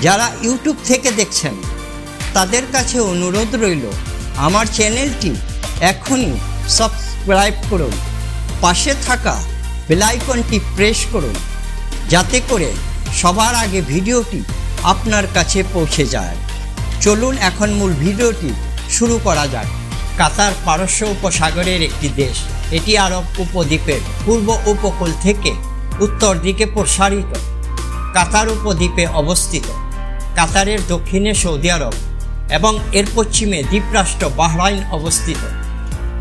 যারা ইউটিউব থেকে দেখছেন, তাদের কাছে অনুরোধ রইল, আমার চ্যানেলটি এখনই সাবস্ক্রাইব করুন, পাশে থাকা বেলাইকনটি প্রেস করুন, যাতে করে সবার আগে ভিডিওটি আপনার কাছে পৌঁছে যায়। চলুন এখন মূল ভিডিওটি শুরু করা যাক। কাতার পারস্য উপসাগরের একটি দেশ, এটি আরব উপদ্বীপের পূর্ব উপকূল থেকে উত্তর দিকে প্রসারিত। কাতার উপদ্বীপে অবস্থিত। কাতারের দক্ষিণে সৌদি আরব এবং এর পশ্চিমে দ্বীপরাষ্ট্র বাহরাইন অবস্থিত।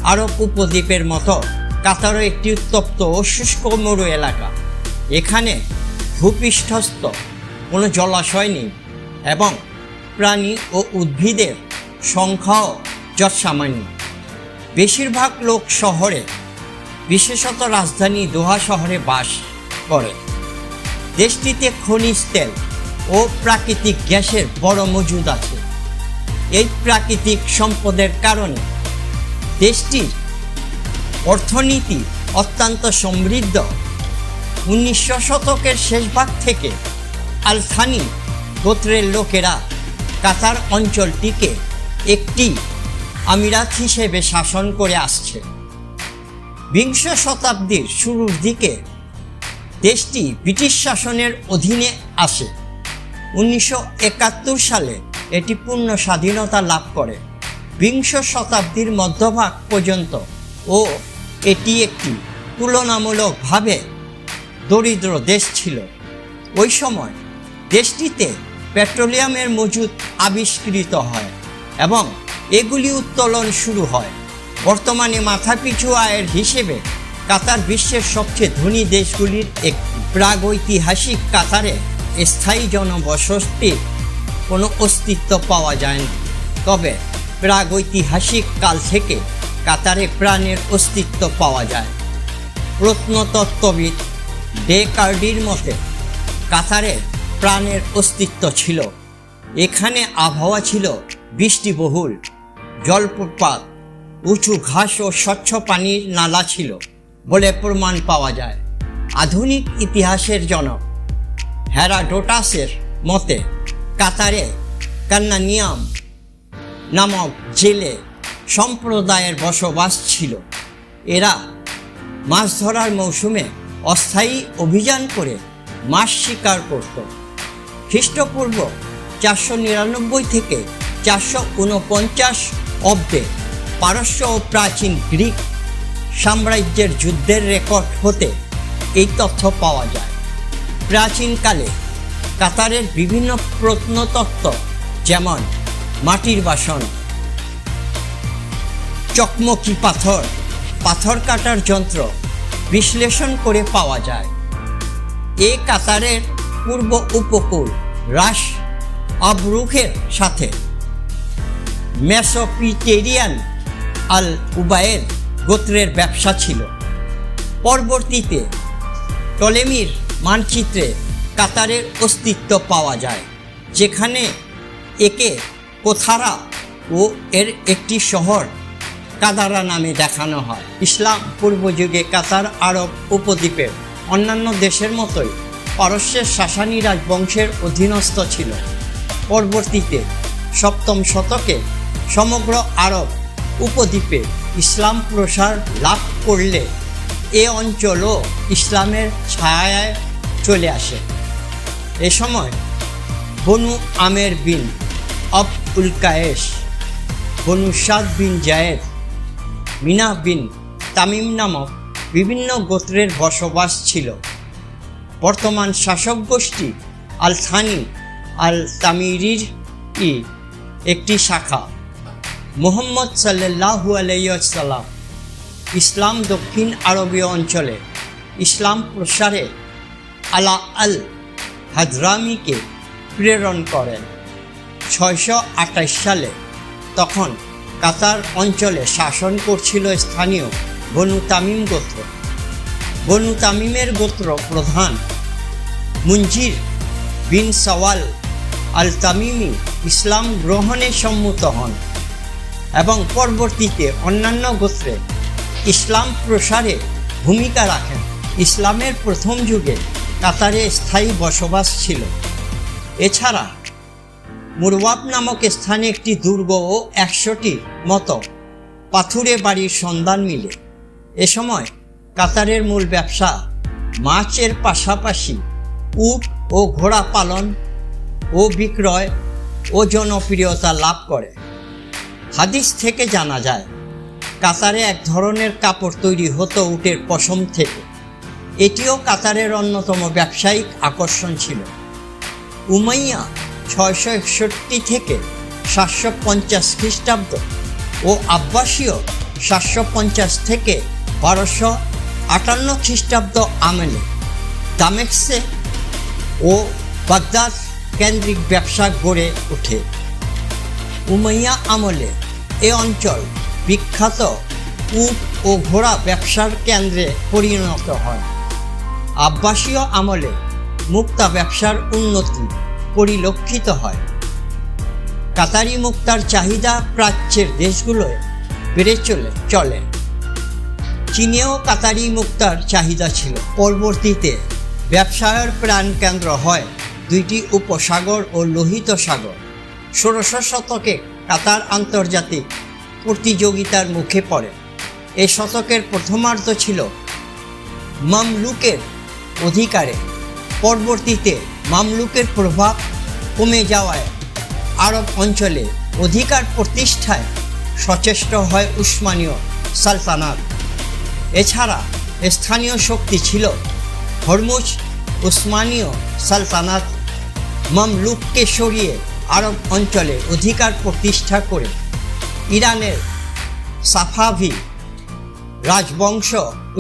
আরব উপদ্বীপের মতো কাতারও একটি উত্তপ্ত ও শুষ্ক মরু এলাকা। এখানে ভূপৃষ্ঠস্থ কোনো জলাশয় নেই এবং প্রাণী ও উদ্ভিদের সংখ্যাও যৎসামান্য। বেশিরভাগ লোক শহরে, বিশেষত রাজধানী দোহা শহরে বাস করে। দেশটিতে খনিজ তেল ও প্রাকৃতিক গ্যাসের বড় মজুদ আছে। এই প্রাকৃতিক সম্পদের কারণে দেশটির অর্থনীতি অত্যন্ত সমৃদ্ধ। উনিশশো শতকের শেষ ভাগ থেকে আলথানি গোত্রের লোকেরা কাতার অঞ্চলটিকে একটি আমিরাত হিসেবে শাসন করে আসছে। বিংশ শতাব্দীর শুরুর দিকে দেশটি ব্রিটিশ শাসনের অধীনে আসে। উনিশশো একাত্তর সালে এটি পূর্ণ স্বাধীনতা লাভ করে। বিংশ শতাব্দীর মধ্যভাগ পর্যন্ত ও এটি একটি তুলনামূলকভাবে দরিদ্র দেশ ছিল। ওই সময় দেশটিতে পেট্রোলিয়ামের মজুদ আবিষ্কৃত হয় এবং এগুলি উত্তোলন শুরু হয়। বর্তমানে মাথাপিছু আয়ের হিসেবে কাতার বিশ্বের সবচেয়ে ধনী দেশগুলির একটি প্রাগৈতিহাসিক কাতারে স্থায়ী জনবসতির কোনো অস্তিত্ব পাওয়া যায় না তবে প্রাগৈতিহাসিক কাল থেকে কাতারে প্রাণের অস্তিত্ব পাওয়া যায়। প্রত্নতত্ত্ববিদ ডে মতে, কাতারে প্রাণের অস্তিত্ব ছিল। এখানে আবহাওয়া ছিল বৃষ্টিবহুল, জলপ্রপাত, উঁচু ঘাস ও স্বচ্ছ পানির নালা ছিল বলে প্রমাণ পাওয়া যায়। আধুনিক ইতিহাসের জনক হ্যারাডোটাসের মতে, কাতারে কান্নানিয়াম নামক জেলে সম্প্রদায়ের বসবাস ছিল। এরা মাছ ধরার মৌসুমে অস্থায়ী অভিযান করে মাছ শিকার করত। খ্রিস্টপূর্ব চারশো নিরানব্বই থেকে চারশো উনপঞ্চাশ অব্দে পারস্য ও প্রাচীন গ্রিক সাম্রাজ্যের যুদ্ধের রেকর্ড হতে এই তথ্য পাওয়া যায়। প্রাচীনকালে কাতারের বিভিন্ন প্রত্নতত্ত্ব, যেমন মাটির বাসন, চকমকি পাথর পাথর কাটার যন্ত্র বিশ্লেষণ করে পাওয়া যায়। এ কাতারের পূর্ব উপকূল রাস আবরুখের সাথে মেসোপিটেরিয়ান আল উবায়ের গোত্রের ব্যবসা ছিল। পরবর্তীতে টলেমির মানচিত্রে কাতারের অস্তিত্ব পাওয়া যায়, যেখানে একে কোথারা ও এর একটি শহর কাদারা নামে দেখানো হয়। ইসলাম পূর্ব যুগে কাতার আরব উপদ্বীপের অন্যান্য দেশের মতোই পারস্যের শাসানি রাজবংশের অধীনস্থ ছিল। পরবর্তীতে সপ্তম শতকে সমগ্র আরব উপদ্বীপে ইসলাম প্রসার লাভ করলে এ অঞ্চলও ইসলামের ছায়ায় চলে আসে। এ সময় বনু আমের বিন আব উল কায়েস বনু Saad bin Zaid, Mina bin Tamim নামক বিভিন্ন গোত্রের বসবাস ছিল। বর্তমান শাসক গোষ্ঠী আল থানি, আল তামিরির ই একটি শাখা। মোহাম্মদ সাল্লাহু আলাইসাল্লাম ইসলাম দক্ষিণ আরবীয় অঞ্চলে ইসলাম প্রসারে আলা আল হাজরামিকে প্রেরণ করেন। ছয়শো আঠাশ সালে তখন কাতার অঞ্চলে শাসন করছিল স্থানীয় বনু তামিম গোত্র। বনু তামিমের গোত্র প্রধান মুঞ্জির বিন সওয়াল আল তামিমি ইসলাম গ্রহণে সম্মত হন এবং পরবর্তীতে অন্যান্য গোত্রে ইসলাম প্রসারে ভূমিকা রাখেন। ইসলামের প্রথম যুগে কাতারে স্থায়ী বসবাস ছিল। এছাড়া মুরওয়াব নামক স্থানে একটি দুর্গ ও একশোটি মতো পাথুরে বাড়ির সন্ধান মিলে। এ সময় কাতারের মূল ব্যবসা মাছের পাশাপাশি উট ও ঘোড়া পালন ও বিক্রয় ও জনপ্রিয়তা লাভ করে। হাদিস থেকে জানা যায়, কাতারে এক ধরনের কাপড় তৈরি হতো উটের পশম থেকে। এটিও কাতারের অন্যতম ব্যবসায়িক আকর্ষণ ছিল। উমাইয়া ছয়শো একষট্টি থেকে সাতশো পঞ্চাশ খ্রিস্টাব্দ ও আব্বাসীয় সাতশো পঞ্চাশ থেকে বারোশো আটান্ন খ্রিস্টাব্দ আমলে দামেক্সে ও বাগদাদ কেন্দ্রিক ব্যবসা গড়ে ওঠে। উমাইয়া আমলে এ অঞ্চল বিখ্যাত উট ও ঘোড়া ব্যবসার কেন্দ্রে পরিণত হয়। আব্বাসীয় আমলে মুক্তা ব্যবসার উন্নতি পরিলক্ষিত হয়। কাতারি মুক্তার চাহিদা প্রাচ্যের দেশগুলোয় বেড়ে চলে চলে। চীনেও কাতারি মুক্তার চাহিদা ছিল। পরবর্তীতে ব্যবসায়ের প্রাণকেন্দ্র হয় দুইটি উপসাগর ও লোহিত সাগর। ষোড়শ শতকে কাতার আন্তর্জাতিক প্রতিযোগিতার মুখে পড়ে। এ শতকের প্রথমার্ধ ছিল মামলুকের অধিকারে। পরবর্তীতে মামলুকের প্রভাব কমে যাওয়ায় আরব অঞ্চলে অধিকার প্রতিষ্ঠায় সচেষ্ট হয় উসমানীয় সালতানাত। এছাড়া স্থানীয় শক্তি ছিল হরমুজ, উসমানীয় সালতানাত। মামলুককে সরিয়ে আরব অঞ্চলে অধিকার প্রতিষ্ঠা করে ইরানের সাফাভি রাজবংশ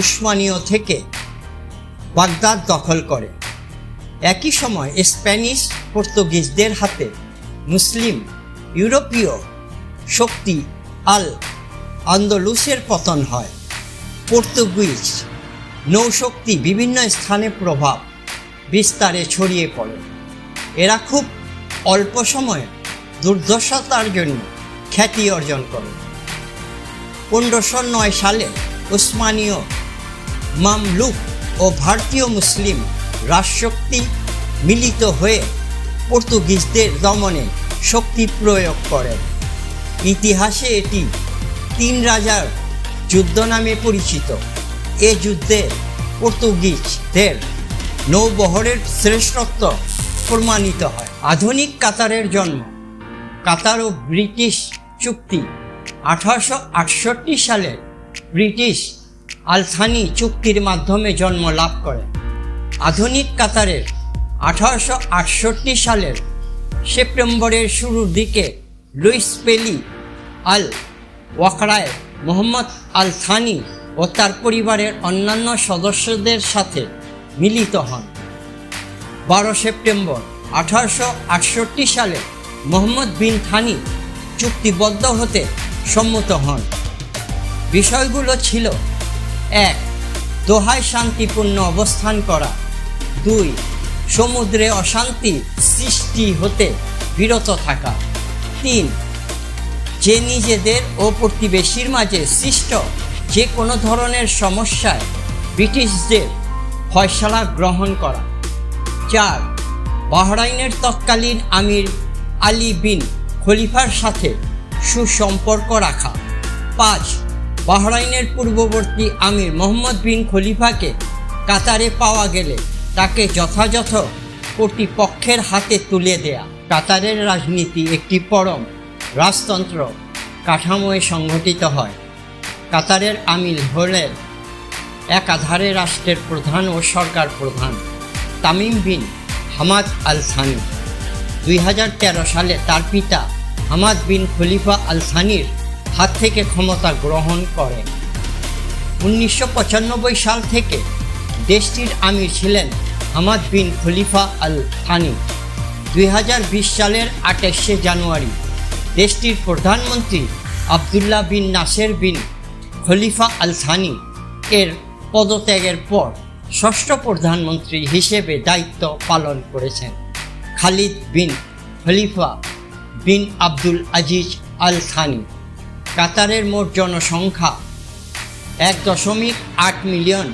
উসমানীয় থেকে বাগদাদ দখল করে। একই সময় স্প্যানিশ, পর্তুগিজদের হাতে মুসলিম, ইউরোপীয় শক্তি আল আন্দোলুসের পতন হয়। পর্তুগিজ নৌশক্তি বিভিন্ন স্থানে প্রভাব বিস্তারে ছড়িয়ে পড়ে। এরা খুব অল্প সময়ে দুর্দশাতার জন্য খ্যাতি অর্জন করে। পনেরোশো নয় সালে উসমানীয় মামলুক ও ভারতীয় মুসলিম রাজশক্তি মিলিত হয়ে পর্তুগিজদের দমনে শক্তি প্রয়োগ করেন ইতিহাসে এটি তিন রাজার যুদ্ধ নামে পরিচিত। এ যুদ্ধে পর্তুগিজদের নৌবহরের শ্রেষ্ঠত্ব প্রমাণিত হয়। আধুনিক কাতারের জন্ম। কাতার ও ব্রিটিশ চুক্তি আঠারোশো আটষট্টি সালে ব্রিটিশ আলথানি চুক্তির মাধ্যমে জন্ম লাভ করে। আধুনিক কাতারের আঠারোশো আটষট্টি সালের সেপ্টেম্বরের শুরুর দিকে লুইস পেলি আল ওয়াকড়ায় মোহাম্মদ আল থানি ও তার পরিবারের অন্যান্য সদস্যদের সাথে মিলিত হন। বারো সেপ্টেম্বর আঠারোশো আটষট্টি সালে মোহাম্মদ বিন থানি চুক্তিবদ্ধ হতে সম্মত হন। বিষয়গুলো ছিল এক দোহায় শান্তিপূর্ণ অবস্থান করা। দুই, সমুদ্রে অশান্তি সৃষ্টি হতে বিরত থাকা। তিন, যে নিজেদের ও প্রতিবেশীর মাঝে সৃষ্ট যে কোনো ধরনের সমস্যায় ব্রিটিশদের ফয়সালা গ্রহণ করা। চার, বাহরাইনের তৎকালীন আমির আলী বিন খলিফার সাথে সুসম্পর্ক রাখা। পাঁচ বাহরাইনের পূর্ববর্তী আমির মোহাম্মদ বিন খলিফাকে কাতারে পাওয়া গেলে তাকে যথাযথ কর্তৃপক্ষের হাতে তুলে দেয়া। কাতারের রাজনীতি একটি পরম রাজতন্ত্র কাঠামোয় সংঘটিত হয়। কাতারের আমির হলেন একাধারে রাষ্ট্রের প্রধান ও সরকার প্রধান Tamim bin Hamad Al Thani দুই হাজার তেরো সালে তার পিতা হামাদ বিন খলিফা আল সানির হাত থেকে ক্ষমতা গ্রহণ করেন উনিশশো পঁচানব্বই সাল থেকে দেশটির আমির ছিলেন Hamad bin Khalifa Al Thani. দুই হাজার বিশ সালের আঠাশে জানুয়ারি দেশটির প্রধানমন্ত্রী Abdullah bin Nasser bin Khalifa Al Thani এর পদত্যাগের পর ষষ্ঠ প্রধানমন্ত্রী হিসেবে দায়িত্ব পালন করেছেন। Khalid bin Khalifa bin Abdul Aziz Al Thani. কাতারের মোট জনসংখ্যা এক দশমিক আট মিলিয়ন।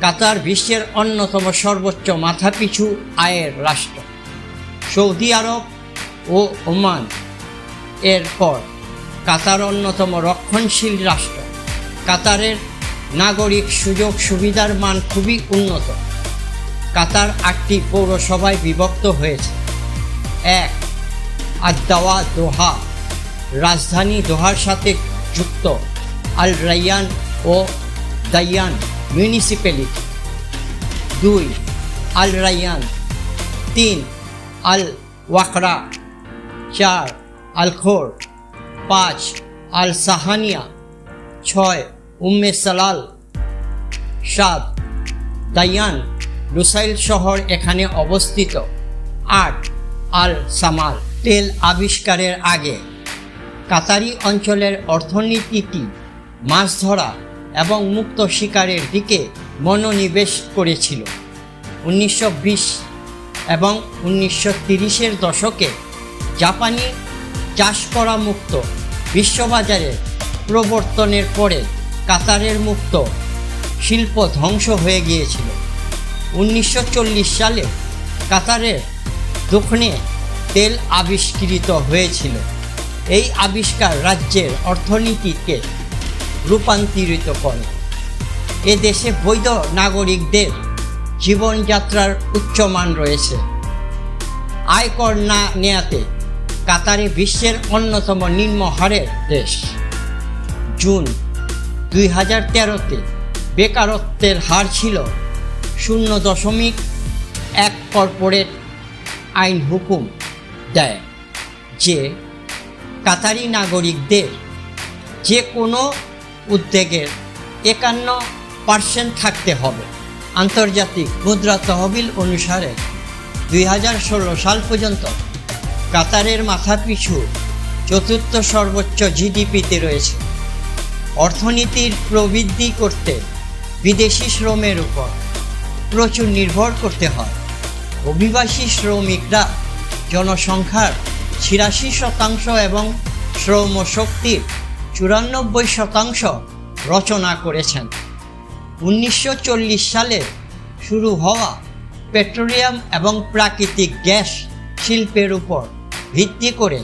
কাতার বিশ্বের অন্যতম সর্বোচ্চ মাথাপিছু আয়ের রাষ্ট্র, সৌদি আরব ও ওমান। এর পর কাতার অন্যতম রক্ষণশীল রাষ্ট্র। কাতারের নাগরিক সুযোগ সুবিধার মান খুবই উন্নত। কাতার আটটি পৌরসভায় বিভক্ত হয়েছে। এক আদাওয়া দোহা রাজধানী দোহার সাথে যুক্ত আল রাইয়ান ও দাইয়ান মিউনিসিপ্যালিটি দুই, আল রাইয়ান তিন, আল ওয়াকরা। চার, আল খোর। পাঁচ, আল সাহানিয়া। ছয়, উম্মে সালাল। সাত দাইয়ান লুসাইল শহর এখানে অবস্থিত। আট, আল সামাল। তেল আবিষ্কারের আগে। কাতারি অঞ্চলের অর্থনীতিটি মাছ ধরা এবং মুক্ত শিকারের দিকে মনোনিবেশ করেছিল। উনিশশো বিশ এবং উনিশশো তিরিশের দশকে জাপানি চাষ করা মুক্ত বিশ্ববাজারে প্রবর্তনের পরে কাতারের মুক্ত শিল্প ধ্বংস হয়ে গিয়েছিল। উনিশশো চল্লিশ সালে কাতারের দক্ষিণে তেল আবিষ্কৃত হয়েছিল। এই আবিষ্কার রাজ্যের অর্থনীতিকে রূপান্তরিত করে। এ দেশে বৈধ নাগরিকদের জীবনযাত্রার উচ্চমান রয়েছে। আয়কর না নেয়াতে কাতারে বিশ্বের অন্যতম নিম্ন হারের দেশ। জুন দুই হাজার তেরোতে বেকারত্বের হার ছিল শূন্য দশমিক এক কর্পোরেট আইন হুকুম দেয়, যে কাতারি নাগরিকদের যে কোনো উদ্যোগের একান্ন পার্সেন্ট থাকতে হবে। আন্তর্জাতিক মুদ্রা তহবিল অনুসারে দুই হাজার ষোলো সাল পর্যন্ত কাতারের মাথাপিছু চতুর্থ সর্বোচ্চ জিডিপিতে রয়েছে। অর্থনীতির প্রবৃদ্ধি করতে বিদেশি শ্রমের উপর প্রচুর নির্ভর করতে হয়। অভিবাসী শ্রমিকরা জনসংখ্যার ছিয়াশি শতাংশ এবং শ্রমশক্তির চুরানব্বই শতাংশ রচনা করেছেন। উনিশশো চল্লিশ সালে শুরু হওয়া পেট্রোলিয়াম এবং প্রাকৃতিক গ্যাস শিল্পের উপর ভিত্তি করে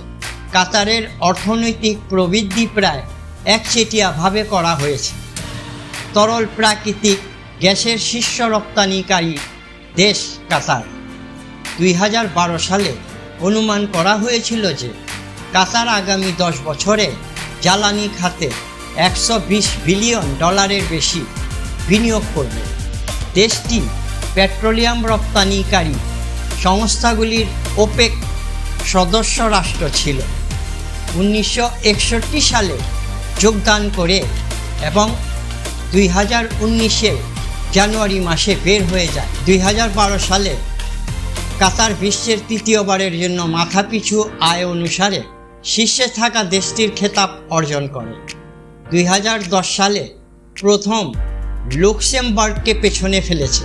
কাতারের অর্থনৈতিক প্রবৃদ্ধি প্রায় একচেটিয়াভাবে করা হয়েছে। তরল প্রাকৃতিক গ্যাসের শীর্ষ রপ্তানিকারী দেশ কাতার। দুই হাজার বারো সালে অনুমান করা হয়েছিল যে কাতার আগামী দশ বছরে জ্বালানি খাতে একশো বিশ বিলিয়ন ডলারের বেশি বিনিয়োগ করবে। দেশটি পেট্রোলিয়াম রপ্তানিকারী সংস্থাগুলির ওপেক সদস্য রাষ্ট্র ছিল। উনিশশো একষট্টি সালে যোগদান করে এবং দুই হাজার জানুয়ারি মাসে বের হয়ে যায়। দুই হাজার বারো সালে কাতার বিশ্বের তৃতীয়বারের জন্য মাথাপিছু আয় অনুসারে শীর্ষে থাকা দেশটির খেতাব অর্জন করে। দুই হাজার দশ সালে প্রথম লুক্সেমবার্গকে পেছনে ফেলেছে।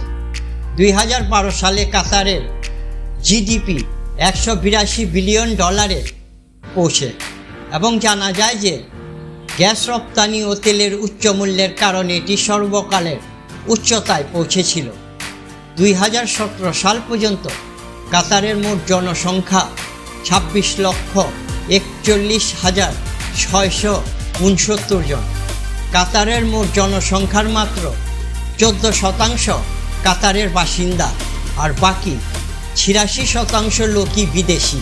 দুই হাজার বারো সালে কাতারের জিডিপি একশো বিরাশি বিলিয়ন ডলারে পৌঁছে এবং জানা যায় যে গ্যাস রপ্তানি ও তেলের উচ্চ মূল্যের কারণে এটি সর্বকালের উচ্চতায় পৌঁছেছিল। দুই হাজার সতেরো সাল পর্যন্ত কাতারের মোট জনসংখ্যা ছাব্বিশ লক্ষ একচল্লিশ হাজার ছয়শো উনসত্তর জন। কাতারের মোট জনসংখ্যার মাত্র চোদ্দ শতাংশ কাতারের বাসিন্দা আর বাকি ছিয়াশি শতাংশ লোকই বিদেশি।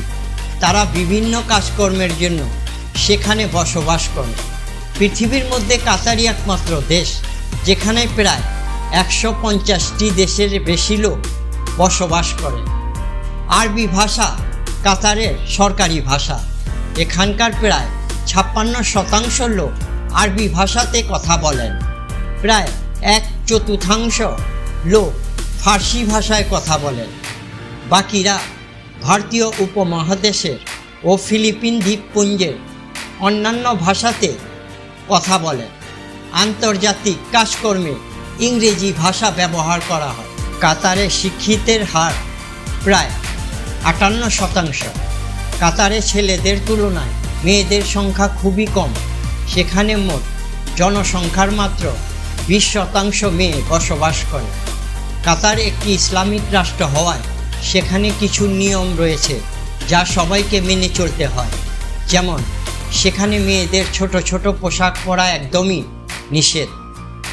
তারা বিভিন্ন কাজকর্মের জন্য সেখানে বসবাস করে। পৃথিবীর মধ্যে কাতারই একমাত্র দেশ, যেখানে প্রায় একশো পঞ্চাশটি দেশের বেশি লোক বসবাস করে। আরবি ভাষা কাতারের সরকারি ভাষা। এখানকার প্রায় ছাপ্পান্ন শতাংশ লোক আরবি ভাষাতে কথা বলেন। প্রায় এক চতুর্থাংশ লোক ফার্সি ভাষায় কথা বলেন। বাকিরা ভারতীয় উপমহাদেশের ও ফিলিপিন দ্বীপপুঞ্জের অন্যান্য ভাষাতে কথা বলেন। আন্তর্জাতিক কাজকর্মে ইংরেজি ভাষা ব্যবহার করা হয়। কাতারে শিক্ষিতের হার প্রায় আটান্ন শতাংশ। কাতারে ছেলেদের তুলনায় মেয়েদের সংখ্যা খুবই কম। সেখানে মোট জনসংখ্যার মাত্র বিশ শতাংশ মেয়ে বসবাস করে। কাতার একটি ইসলামিক রাষ্ট্র হওয়ায় সেখানে কিছু নিয়ম রয়েছে যা সবাইকে মেনে চলতে হয়। যেমন, সেখানে মেয়েদের ছোট ছোট পোশাক পরা একদমই নিষেধ।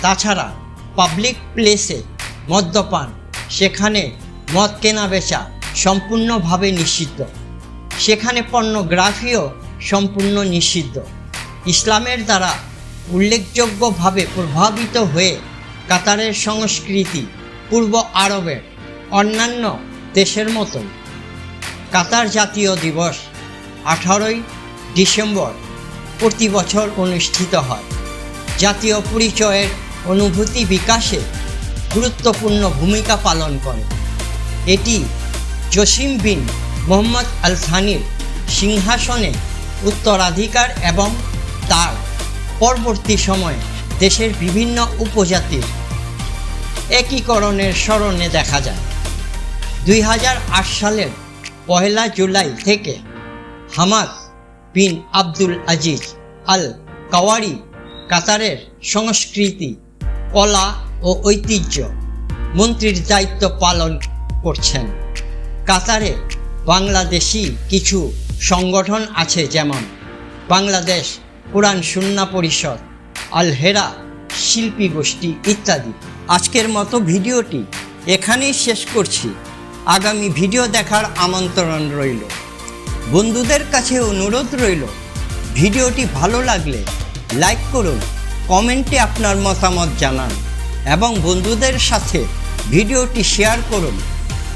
তাছাড়া পাবলিক প্লেসে মদ্যপান, সেখানে মদ কেনা বেচা সম্পূর্ণভাবে নিষিদ্ধ। সেখানে পর্নোগ্রাফিও সম্পূর্ণ নিষিদ্ধ। ইসলামের দ্বারা উল্লেখযোগ্যভাবে প্রভাবিত হয়ে কাতারের সংস্কৃতি পূর্ব আরবের অন্যান্য দেশের মতোই। কাতার জাতীয় দিবস আঠারোই ডিসেম্বর প্রতি বছর অনুষ্ঠিত হয়। জাতীয় পরিচয়ের অনুভূতি বিকাশে গুরুত্বপূর্ণ ভূমিকা পালন করে। এটি জসিম বিন মোহাম্মদ আল থানির সিংহাসনে উত্তরাধিকার এবং তার পরবর্তী সময়ে দেশের বিভিন্ন উপজাতির একীকরণের স্মরণে দেখা যায়। দুই হাজার আট সালের পহেলা জুলাই থেকে Hamad bin Abdul Aziz Al Kuwari কাতারের সংস্কৃতি, কলা ও ঐতিহ্য মন্ত্রীর দায়িত্ব পালন করছেন। কাতারে বাংলাদেশি কিছু সংগঠন আছে যেমন বাংলাদেশ কোরআন সুন্না পরিষদ আল হেরা শিল্পী গোষ্ঠী ইত্যাদি। আজকের মতো ভিডিওটি এখানেই শেষ করছি। আগামী ভিডিও দেখার আমন্ত্রণ রইল। বন্ধুদের কাছে অনুরোধ রইল, ভিডিওটি ভালো লাগলে লাইক করুন, কমেন্টে আপনার মতামত জানান এবং বন্ধুদের সাথে ভিডিওটি শেয়ার করুন।